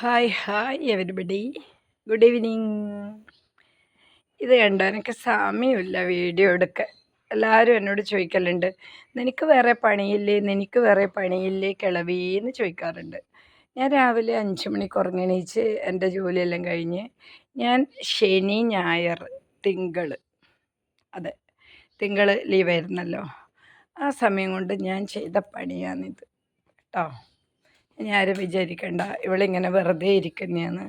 Hi hi everybody good evening ഇത് കണ്ടോ എനിക്ക് സമയമില്ല വീഡിയോ എടുക്കാൻ. എല്ലാവരും എന്നോട് ചോദിക്കലുണ്ട് നിനക്ക് വേറെ പണിയില്ലേ? നിനക്ക് വേറെ പണിയില്ലേ? കിളവീന്ന് ചോദിക്കാറുണ്ട്. ഞാൻ രാവിലെ അഞ്ച് മണിക്ക് ഉറങ്ങണീച്ച് എന്റെ ജോലിയെല്ലാം കഴിഞ്ഞ് ഞാൻ ശനി ഞായർ തിങ്കൾ അതെ തിങ്കൾ ലീവായിരുന്നല്ലോ ആ സമയം കൊണ്ട് ഞാൻ ചെയ്ത പണിയാണിത്. കേട്ടോ ഇനി ആരും വിചാരിക്കണ്ട. ഇവളിങ്ങനെ വെറുതെ ഇരിക്കുന്നതാണ്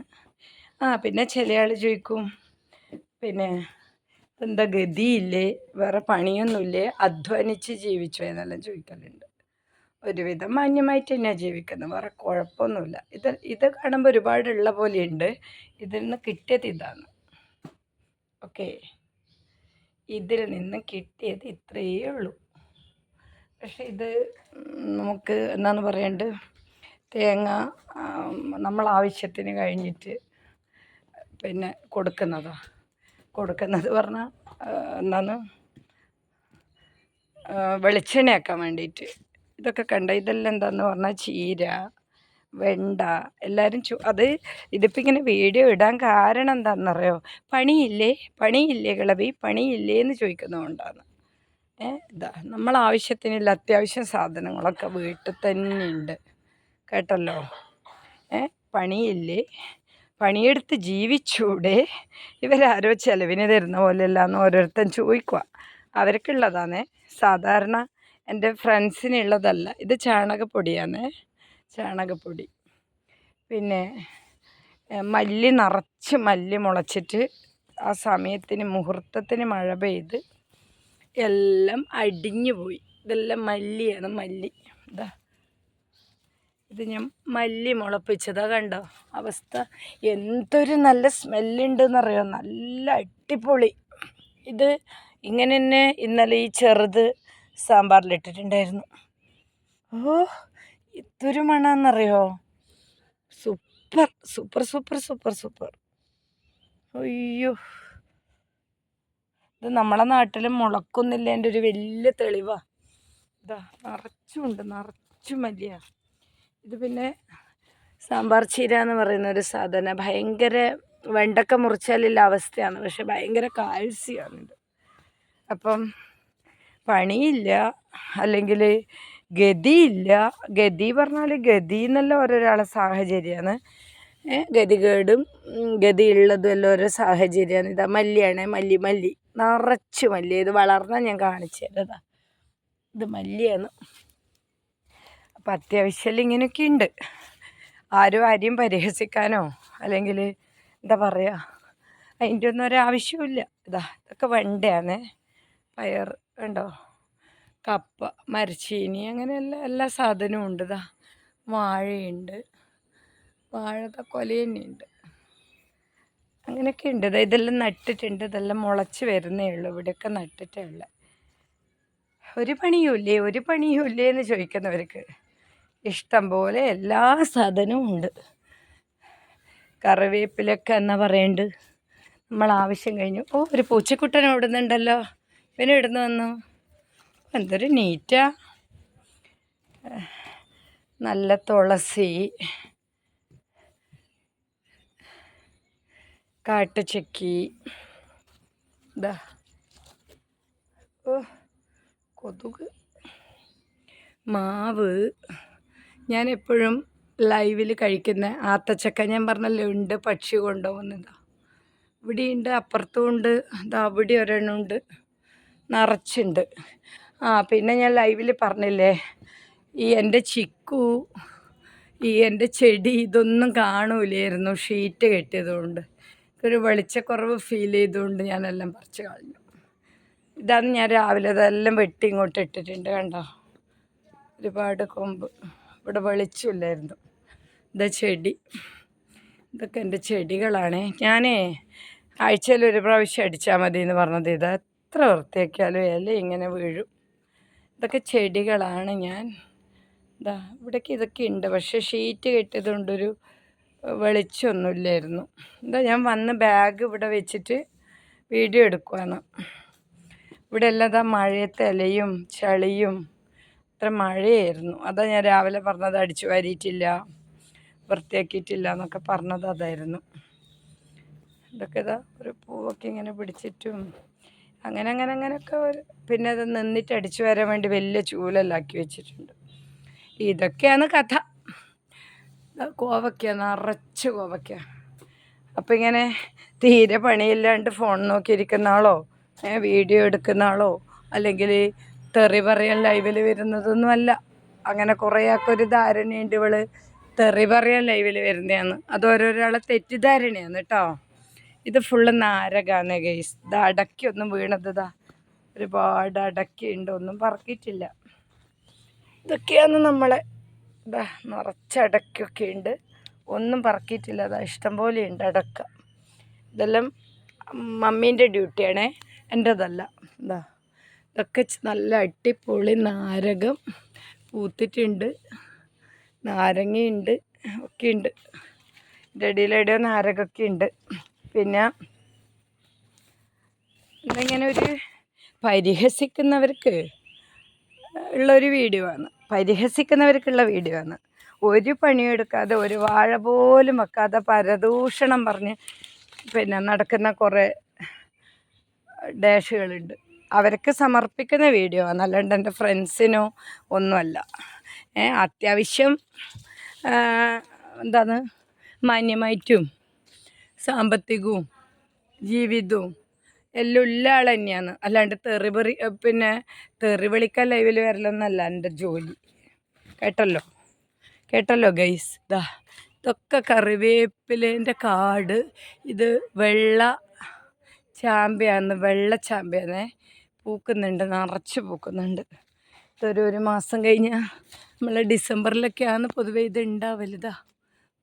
ആ പിന്നെ ചില ആൾ ചോദിക്കും പിന്നെ എന്താ ഗതിയില്ലേ? വേറെ പണിയൊന്നുമില്ലേ? അധ്വാനിച്ച് ജീവിച്ചോ? എന്നെല്ലാം ചോദിക്കലുണ്ട്. ഒരുവിധം മാന്യമായിട്ട് തന്നെയാണ് ജീവിക്കുന്നത് വേറെ കുഴപ്പമൊന്നുമില്ല. ഇത് ഇത് കാണുമ്പോൾ ഒരുപാടുള്ള പോലെയുണ്ട്. ഇതിൽ നിന്ന് കിട്ടിയത് ഇതാണ്. ഓക്കെ. ഇതിൽ നിന്ന് കിട്ടിയത് ഇത്രയേ ഉള്ളൂ. പക്ഷെ ഇത് നമുക്ക് എന്താണെന്ന് പറയേണ്ടത്? തേങ്ങ നമ്മൾ ആവശ്യത്തിന് കഴിഞ്ഞിട്ട് പിന്നെ കൊടുക്കുന്നതാണ് കൊടുക്കുന്നത് പറഞ്ഞാൽ എന്താണ് വെളിച്ചെണ്ണയാക്കാൻ വേണ്ടിയിട്ട്. ഇതൊക്കെ കണ്ട? ഇതെല്ലാം എന്താന്ന് പറഞ്ഞാൽ ചീര വെണ്ട എല്ലാവരും ചു അത് ഇതിപ്പോൾ ഇങ്ങനെ വീഡിയോ ഇടാൻ കാരണം എന്താണെന്നറിയോ പണിയില്ലേ? പണിയില്ലേ കിളവി? പണിയില്ലേ എന്ന് ചോദിക്കുന്നതുകൊണ്ടാണ് ഏ ഇതാ നമ്മൾ ആവശ്യത്തിനുള്ള അത്യാവശ്യം സാധനങ്ങളൊക്കെ വീട്ടിൽ തന്നെ ഉണ്ട് കേട്ടല്ലോ. ഏ പണിയില്ലേ? പണിയെടുത്ത് ജീവിച്ചൂടെ? ഇവരാരോ ചിലവിന് തരുന്ന പോലെയല്ല എന്ന് ഓരോരുത്തൻ ചോദിക്കുക അവർക്കുള്ളതാണ് സാധാരണ എന്റെ ഫ്രണ്ട്സിനുള്ളതല്ല. ഇത് ചാണകപ്പൊടിയാണ് ചാണകപ്പൊടി. പിന്നെ മല്ലി നിറച്ച് മല്ലി മുളച്ചിട്ട് ആ സമയത്തിന് മുഹൂർത്തത്തിന് മഴ പെയ്ത് എല്ലാം അടിഞ്ഞു പോയി ഇതെല്ലാം മല്ലിയാണ് മല്ലി. ഇതാ ഇത് ഞാൻ മല്ലി മുളപ്പിച്ചതാ കണ്ടോ? അവസ്ഥ. എന്തൊരു നല്ല സ്മെല്ലുണ്ടെന്നറിയോ? നല്ല അടിപൊളി. ഇത് ഇങ്ങനെ തന്നെ ഇന്നലെ ഈ ചെറുത് സാമ്പാറിലിട്ടിട്ടുണ്ടായിരുന്നു. ഓ ഇതൊരു മണമെന്നറിയോ super super super super super. അയ്യോ. ഇത് നമ്മളെ നാട്ടിൽ മുളക്കുന്നില്ല എന്റെ ഒരു വലിയ തെളിവാ. ഇതാ നിറച്ചുണ്ട് നിറച്ചു മല്ലിയാണ് ഇത് പിന്നെ സാമ്പാർ ചീര എന്ന് പറയുന്ന ഒരു സാധനം. ഭയങ്കര വെണ്ടക്ക മുറിച്ചാലുള്ള അവസ്ഥയാണ്. പക്ഷെ ഭയങ്കര കാഴ്ചയാണിത് അപ്പം പണിയില്ല. അല്ലെങ്കിൽ ഗതിയില്ല. ഗതി പറഞ്ഞാൽ ഗതി എന്നല്ല ഓരോരാളെ സാഹചര്യമാണ്. ഗതികേടും ഗതിയുള്ളതും എല്ലാം ഓരോ സാഹചര്യമാണ്. ഇതാ മല്ലിയാണ് മല്ലി മല്ലി. നിറച്ച് മല്ലി. ഇത് വളർന്നാൽ ഞാൻ കാണിച്ചു തരതാ ഇത് മല്ലിയാണ്. അപ്പം അത്യാവശ്യം ഇങ്ങനെയൊക്കെ ഉണ്ട് ആരും ആരെയും പരിഹസിക്കാനോ അല്ലെങ്കിൽ എന്താ പറയുക അതിന്റെ ഒന്നും ഒരാവശ്യമില്ല ഇതാ ഇതൊക്കെ വെണ്ടയാണ് പയർ ഉണ്ടോ? കപ്പ മരച്ചീനി അങ്ങനെ എല്ലാ എല്ലാ സാധനവും ഉണ്ട്. ഇതാ വാഴയുണ്ട്. വാഴ കൊല തന്നെയുണ്ട് അങ്ങനെയൊക്കെ ഉണ്ട് ഇതാ ഇതെല്ലാം നട്ടിട്ടുണ്ട്. ഇതെല്ലാം മുളച്ച് വരുന്നേ ഉള്ളൂ. ഇവിടെയൊക്കെ നട്ടിട്ടേ ഉള്ളു. ഒരു പണിയുമില്ലേ ഒരു പണിയുമില്ലേ എന്ന് ചോദിക്കുന്നവർക്ക്. ഇഷ്ടം പോലെ എല്ലാ സാധനവും ഉണ്ട്. കറിവേപ്പിലൊക്കെ എന്നാ പറയണ്ട്? നമ്മൾ ആവശ്യം കഴിഞ്ഞു. ഓ ഒരു പൂച്ചക്കുട്ടൻ ഓടുന്നുണ്ടല്ലോ പിന്നെ ഇടുന്നു വന്നു? എന്തൊരു നീറ്റാ. നല്ല തുളസി. കാട്ടുചക്കി. ഇതാ ഓ കൊതുക്. മാവ്. ഞാൻ എപ്പോഴും ലൈവിൽ കഴിക്കുന്ന ആത്തച്ചക്ക ഞാൻ പറഞ്ഞല്ലോ ഉണ്ട് പക്ഷി കൊണ്ടുപോകുന്നതാ. ഇവിടെ ഉണ്ട് അപ്പുറത്തും ഉണ്ട് അതാ അവിടെ ഒരെണ്ണം ഉണ്ട് നിറച്ചുണ്ട്. ആ പിന്നെ ഞാൻ ലൈവിൽ പറഞ്ഞില്ലേ ഈ എന്റെ ചിക്കു ഈ എന്റെ ചെടി ഇതൊന്നും കാണൂലായിരുന്നു ഷീറ്റ് കെട്ടിയതുകൊണ്ട്. ഒരു വെളിച്ചക്കുറവ് ഫീൽ ചെയ്തുകൊണ്ട് ഞാനെല്ലാം പറിച്ച് കളഞ്ഞു. ഇതാണ് ഞാൻ രാവിലെ അതെല്ലാം വെട്ടി ഇങ്ങോട്ട് ഇട്ടിട്ടുണ്ട് കണ്ടോ? ഒരുപാട് കൊമ്പ്. ഇവിടെ വെളിച്ചമില്ലായിരുന്നു. ഇതാ ചെടി. ഇതൊക്കെ എന്റെ ചെടികളാണ്. ഞാനേ ആഴ്ചയിൽ ഒരു പ്രാവശ്യം അടിച്ചാൽ മതി എന്ന് പറഞ്ഞത് ഇത്. എത്ര വൃത്തിയാക്കിയാലും ഇല ഇങ്ങനെ വീഴും. ഇതൊക്കെ ചെടികളാണ് ഞാൻ. ഇതാ ഇവിടേക്ക് ഇതൊക്കെ ഉണ്ട്. പക്ഷേ ഷീറ്റ് കെട്ടിയതുകൊണ്ടൊരു വെളിച്ചമൊന്നുമില്ലായിരുന്നു. എന്താ ഞാൻ വന്ന് ബാഗ് ഇവിടെ വെച്ചിട്ട് വീഡിയോ എടുക്കുവാണ്. ഇവിടെ എല്ലാം മഴയത്തെ ഇലയും ചളിയും അത്ര മഴയായിരുന്നു. അതാ ഞാൻ രാവിലെ പറഞ്ഞത് അടിച്ചു വാരിയിട്ടില്ല വൃത്തിയാക്കിയിട്ടില്ല എന്നൊക്കെ പറഞ്ഞത് അതായിരുന്നു. ഇതൊക്കെ ഇതാ ഒരു പൂവൊക്കെ ഇങ്ങനെ പിടിച്ചിട്ടും അങ്ങനെ അങ്ങനെ അങ്ങനെയൊക്കെ പിന്നെ അത് നിന്നിട്ട് അടിച്ചു വരാൻ വേണ്ടി വലിയ ചൂലെല്ലാക്കി വെച്ചിട്ടുണ്ട്. ഇതൊക്കെയാണ് കഥ. കോവയ്ക്ക നിറച്ച് കോവയ്ക്ക. അപ്പം ഇങ്ങനെ തീരെ പണിയില്ലാണ്ട് ഫോൺ നോക്കിയിരിക്കുന്ന ആളോ വീഡിയോ എടുക്കുന്ന ആളോ അല്ലെങ്കിൽ തെറി പറയാൻ ലൈവിൽ വരുന്നതൊന്നുമല്ല. അങ്ങനെ കുറേ ഒരു ധാരണയുണ്ട് ഇവൾ. തെറി പറയാൻ ലൈവിൽ വരുന്നതാണ് അത് ഓരോരാളെ തെറ്റിദ്ധാരണയാണ് കേട്ടോ. ഇത് ഫുള്ള് നാരകാണ് ഗൈസ് ഇത് അടക്കി ഒന്നും വീണത് ഇതാ ഒരുപാട് അടക്കിയുണ്ട്. ഒന്നും പറക്കിയിട്ടില്ല. ഇതൊക്കെയാണ് നമ്മളെ ഇതാ നിറച്ചടക്കൊക്കെ ഉണ്ട് ഒന്നും പറക്കിയിട്ടില്ല. അതാ ഇഷ്ടം പോലെ ഉണ്ട് അടക്ക. ഇതെല്ലാം മമ്മീന്റെ ഡ്യൂട്ടിയാണേ എന്റെതല്ല ഇതാ ഇതൊക്കെ നല്ല അടിപൊളി നാരകം പൂത്തിട്ടുണ്ട്. നാരങ്ങയുണ്ട് ഒക്കെ ഉണ്ട് ഇടയിലെവിടെയോ നാരകമൊക്കെ ഉണ്ട്. പിന്നെ ഇന്നിങ്ങനെ ഒരു പരിഹസിക്കുന്നവർക്ക് ഉള്ളൊരു വീഡിയോ ആണ് പരിഹസിക്കുന്നവർക്കുള്ള വീഡിയോ ആണ് ഒരു പണിയെടുക്കാതെ ഒരു വാഴ പോലും വെക്കാതെ പരദൂഷണം പറഞ്ഞ് പിന്നെ നടക്കുന്ന കുറേ ഡാഷുകളുണ്ട്. അവർക്ക് സമർപ്പിക്കുന്ന വീഡിയോ. ആണ് അല്ലാണ്ട് എന്റെ ഫ്രണ്ട്സിനോ ഒന്നുമല്ല. അത്യാവശ്യം എന്താണ് മാന്യമായിട്ടും സാമ്പത്തികവും ജീവിതവും എല്ലാം ഉള്ള ആൾ തന്നെയാണ്. അല്ലാണ്ട് തെറിപെറി പിന്നെ തെറി വിളിക്കാൻ ലൈവിൽ വരലൊന്നല്ല എന്റെ ജോലി. കേട്ടല്ലോ? കേട്ടല്ലോ ഗൈസ്? ദാ ഇതൊക്കെ കറിവേപ്പിലേന്റെ കാട്. ഇത് വെള്ള ചാമ്പയാണ് വെള്ള ചാമ്പയാണേ പൂക്കുന്നുണ്ട് നിറച്ച് പൂക്കുന്നുണ്ട്. ഇതൊരു ഒരു മാസം കഴിഞ്ഞാൽ നമ്മൾ ഡിസംബറിലൊക്കെയാണ് പൊതുവേ ഇത് ഉണ്ടാവലുതാ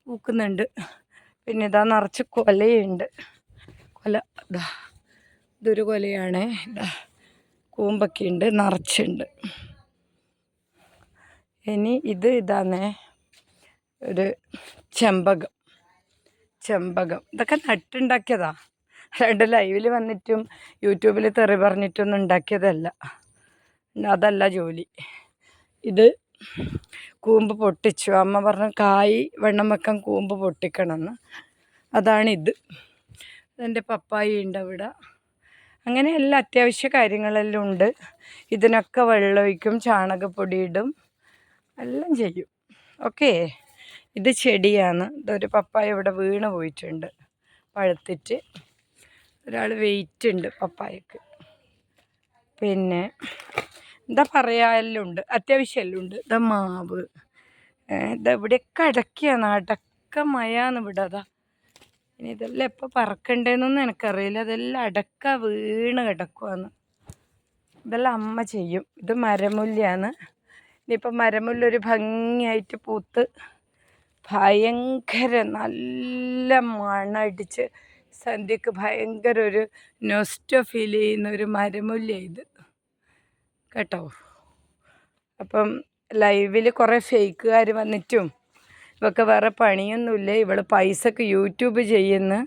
പൂക്കുന്നുണ്ട്. പിന്നെ ഇതാ നിറച്ച് കൊലയുണ്ട്. കൊല ഇതാ. ഇതൊരു കൊലയാണേ. ഇതാ. കൂമ്പൊക്കെ ഉണ്ട് നിറച്ചുണ്ട്. ഇനി ഇത് ഇതാന്നേ ഒരു ചെമ്പകം. ചെമ്പകം. ഇതൊക്കെ നട്ടുണ്ടാക്കിയതാ. രണ്ട് ലൈവിൽ വന്നിട്ടും യൂട്യൂബിൽ തെറി പറഞ്ഞിട്ടൊന്നും ഉണ്ടാക്കിയതല്ല. അതല്ല ജോലി. ഇത് കൂമ്പ് പൊട്ടിച്ചു. അമ്മ പറഞ്ഞു കായ് വെണ്ണം വെക്കാൻ കൂമ്പ് പൊട്ടിക്കണമെന്ന് അതാണിത് എന്റെ പപ്പായി ഉണ്ട് അവിടെ. അങ്ങനെ എല്ലാ അത്യാവശ്യ കാര്യങ്ങളെല്ലാം ഉണ്ട്. ഇതിനൊക്കെ വെള്ളമൊഴിക്കും ചാണകപ്പൊടി ഇടും. എല്ലാം ചെയ്യും. ഓക്കേ. ഇത് ചെടിയാണ്. ഇതൊരു പപ്പായ ഇവിടെ വീണ് പോയിട്ടുണ്ട്. പഴുത്തിട്ട്. ഒരാൾ വെയിറ്റ് ഉണ്ട് പപ്പായക്ക്. പിന്നെ എന്താ പറയുക എല്ലാം ഉണ്ട് അത്യാവശ്യം എല്ലാം ഉണ്ട് ഇതാ മാവ് ഇതാ ഇവിടെയൊക്കെ അടക്കിയാണ് അടക്ക മയാന്ന് ഇവിടെ അതാ ഇനി ഇതെല്ലാം എപ്പോൾ പറക്കണ്ടേന്നൊന്നും എനിക്കറിയില്ല. അതെല്ലാം അടക്ക വീണ് കിടക്കുവാന്ന് ഇതെല്ലാം അമ്മ ചെയ്യും. ഇത് മരമുല്ലയാണ് ഇനിയിപ്പോൾ മരമുല്ല ഒരു ഭംഗിയായിട്ട് പൂത്ത് ഭയങ്കര നല്ല മണടിച്ച് സന്ധ്യക്ക് ഭയങ്കര ഒരു നൊസ്റ്റോ ഫീൽ ചെയ്യുന്ന ഒരു മരമുല്ല ഇത്. കേട്ടോ? അപ്പം ലൈവിൽ കുറേ ഫേക്കുകാർ വന്നിട്ടും ഇവൾക്ക് വേറെ പണിയൊന്നുമില്ല. ഇവൾ പൈസക്ക് യൂട്യൂബ് ചെയ്യുന്ന.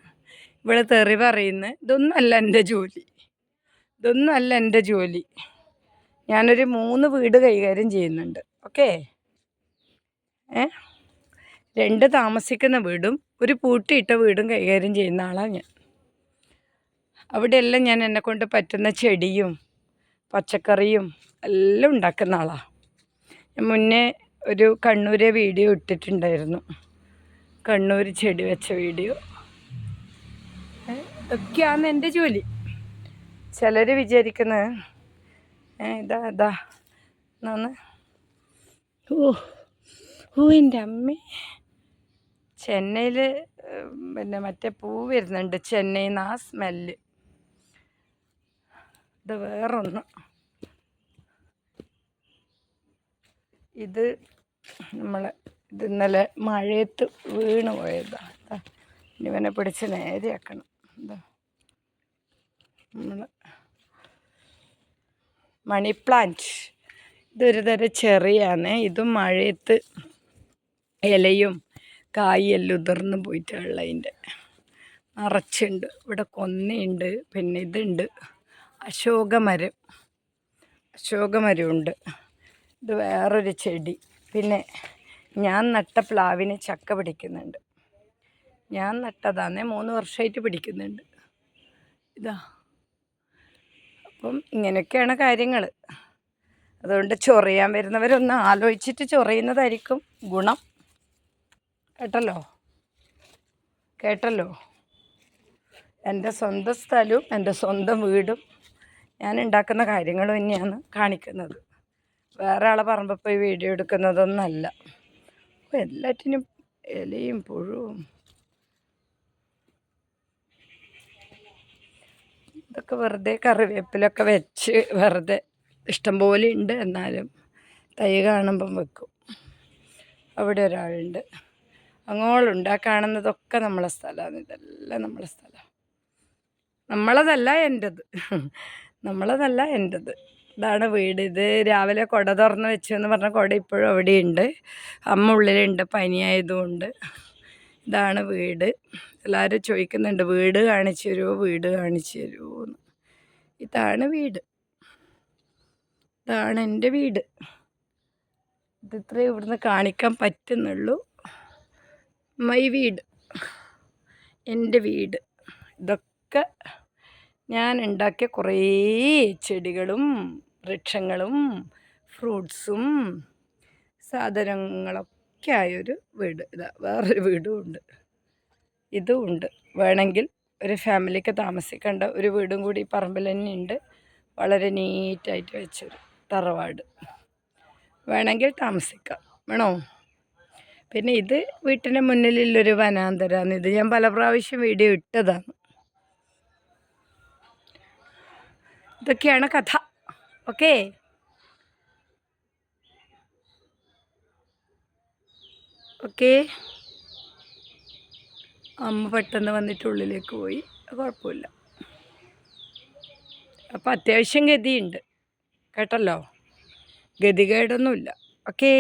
ഇവൾ തെറി പറയുന്നു. ഇതൊന്നുമല്ല എന്റെ ജോലി. ഇതൊന്നുമല്ല എന്റെ ജോലി. ഞാനൊരു മൂന്ന് വീട് കൈകാര്യം ചെയ്യുന്നുണ്ട്. ഓക്കേ? ഏ? രണ്ട് താമസിക്കുന്ന വീടും ഒരു പൂട്ടിയിട്ട വീടും കൈകാര്യം ചെയ്യുന്ന ആളാണ് ഞാൻ. അവിടെയെല്ലാം ഞാൻ എന്നെക്കൊണ്ട് പറ്റുന്ന ചെടിയും പച്ചക്കറിയും എല്ലാം ഉണ്ടാക്കുന്ന ആളാണ് ഞാൻ മുന്നേ ഒരു കണ്ണൂരെ വീഡിയോ ഇട്ടിട്ടുണ്ടായിരുന്നു. കണ്ണൂർ ചെടി വെച്ച വീഡിയോ. ഇതൊക്കെയാണ് എന്റെ ജോലി. ചിലർ വിചാരിക്കുന്നത് ഇതാ ഇതാ എന്നാണ് ഓ ഓ എന്റെ അമ്മേ. ചെന്നൈയിൽ പിന്നെ മറ്റേ പൂ വരുന്നുണ്ട്. ചെന്നൈയിൽ നിന്ന് ആ സ്മെല്ല്. ഇത് വേറൊന്ന്. ഇത് നമ്മൾ ഇത് ഇന്നലെ മഴയത്ത് വീണ് പോയതാണ് ഇനി ഇവനെ പിടിച്ച് നേരെയാക്കണം. എന്താ നമ്മൾ മണി പ്ലാന്റ്. ഇതൊരു തരം ചെറിയാണ് ഇതും മഴയത്ത് ഇലയും കായെല്ലാം ഉതിർന്ന് പോയിട്ടുള്ള അതിന്റെ. നിറച്ചുണ്ട്. ഇവിടെ കൊന്നയുണ്ട്. പിന്നെ ഇതുണ്ട്. അശോകമരം. അശോകമരമുണ്ട്. ഇത് വേറൊരു ചെടി. പിന്നെ ഞാൻ നട്ട പ്ലാവിന് ചക്ക പിടിക്കുന്നുണ്ട്. ഞാൻ നട്ടതാന്നേ മൂന്ന് വർഷമായിട്ട് പിടിക്കുന്നുണ്ട്. ഇതാ. അപ്പം ഇങ്ങനെയൊക്കെയാണ് കാര്യങ്ങൾ അതുകൊണ്ട് ചൊറിയാൻ വരുന്നവരൊന്ന് ആലോചിച്ചിട്ട് ചൊറിയുന്നതായിരിക്കും ഗുണം. കേട്ടല്ലോ? കേട്ടല്ലോ? എന്റെ സ്വന്തം സ്ഥലവും എന്റെ സ്വന്തം വീടും ഞാൻ ഉണ്ടാക്കുന്ന കാര്യങ്ങൾ തന്നെയാണ് കാണിക്കുന്നത്. വേറെ ആളെ പറമ്പ് പോയി വീഡിയോ എടുക്കുന്നതൊന്നല്ല. എല്ലാറ്റിനും ഇലയും പുഴുവും ഇതൊക്കെ വെറുതെ കറിവേപ്പിലൊക്കെ വെച്ച് വെറുതെ ഇഷ്ടംപോലെ ഉണ്ട്. എന്നാലും തൈ കാണുമ്പം വെക്കും. അവിടെ ഒരാളുണ്ട്. അങ്ങോളുണ്ട്. കാണുന്നതൊക്കെ നമ്മളെ സ്ഥലമാണ്. ഇതെല്ലാം നമ്മളെ സ്ഥലമാണ് നമ്മളതല്ല എന്റെത് നമ്മളതല്ല എന്റെത് ഇതാണ് വീട്. ഇത് രാവിലെ കുട തുറന്ന് വെച്ചു എന്ന് പറഞ്ഞ കുട ഇപ്പോഴും അവിടെയുണ്ട്. അമ്മ ഉള്ളിലുണ്ട്. പനിയായതുകൊണ്ട് ഇതാണ് വീട്. എല്ലാവരും ചോദിക്കുന്നുണ്ട് വീട് കാണിച്ചു തരുമോ? വീട് കാണിച്ചു തരുമോ എന്ന് ഇതാണ് വീട്. ഇതാണ് എന്റെ വീട്. ഇത് ഇത്രയും ഇവിടുന്ന് കാണിക്കാൻ പറ്റുന്നുള്ളൂ. മൈ വീട്. എന്റെ വീട്. ഇതൊക്കെ ഞാൻ ഉണ്ടാക്കിയ കുറേ ചെടികളും വൃക്ഷങ്ങളും ഫ്രൂട്ട്സും സാധനങ്ങളൊക്കെ ആയൊരു വീട്. ഇതാ വേറൊരു വീടും ഉണ്ട്. ഇതും ഉണ്ട്. വേണമെങ്കിൽ ഒരു ഫാമിലിക്ക് താമസിക്കേണ്ട ഒരു വീടും കൂടി പറമ്പിൽ തന്നെ ഉണ്ട്. വളരെ നീറ്റായിട്ട് വെച്ചൊരു തറവാട്. വേണമെങ്കിൽ താമസിക്കാം. വേണോ? പിന്നെ ഇത് വീട്ടിന്റെ മുന്നിലുള്ളൊരു വനാന്തരാണ്. ഇത് ഞാൻ പല പ്രാവശ്യം വീഡിയോ ഇട്ടതാണ്. ഇതൊക്കെയാണ് കഥ. ഓക്കേ? ഓക്കെ? അമ്മ പെട്ടെന്ന് വന്നിട്ട് ഉള്ളിലേക്ക് പോയി. കുഴപ്പമില്ല. അപ്പോൾ അത്യാവശ്യം ഗതിയുണ്ട്. കേട്ടല്ലോ? ഗതികേടൊന്നുമില്ല. ഓക്കേ?